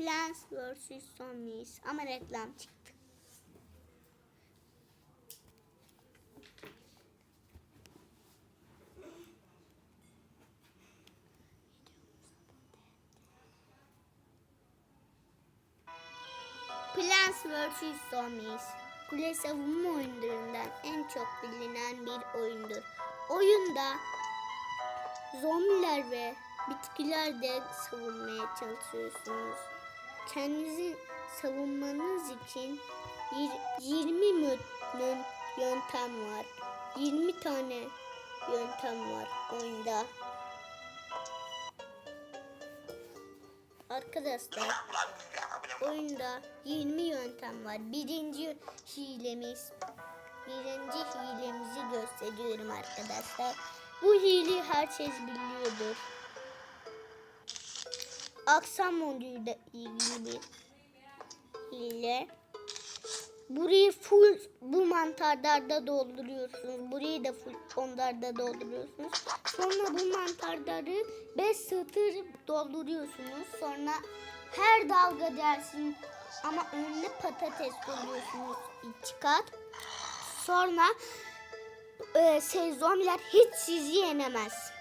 Plants vs Zombies ama reklam çıktı. Plants vs Zombies kule savunma oyunlarından en çok bilinen bir oyundur. Oyunda zombiler ve bitkiler savunmaya çalışıyorsunuz. Kendinizi savunmanız için yir- 20 mü- mü- yöntem var. 20 tane yöntem var oyunda. Arkadaşlar oyunda 20 yöntem var. Birinci hilemiz birinci hilemizi gösteriyorum arkadaşlar. Bu hile herkes biliyordur. Aksan moduyla ilgili hile. Burayı full bu mantarlarda dolduruyorsunuz. Burayı da full onlarda dolduruyorsunuz. Sonra bu mantarları 5 satır dolduruyorsunuz. Sonra her dalga dersin ama önüne patates koyuyorsunuz iki kat. Sonra e, zombiler hiç sizi yenemez.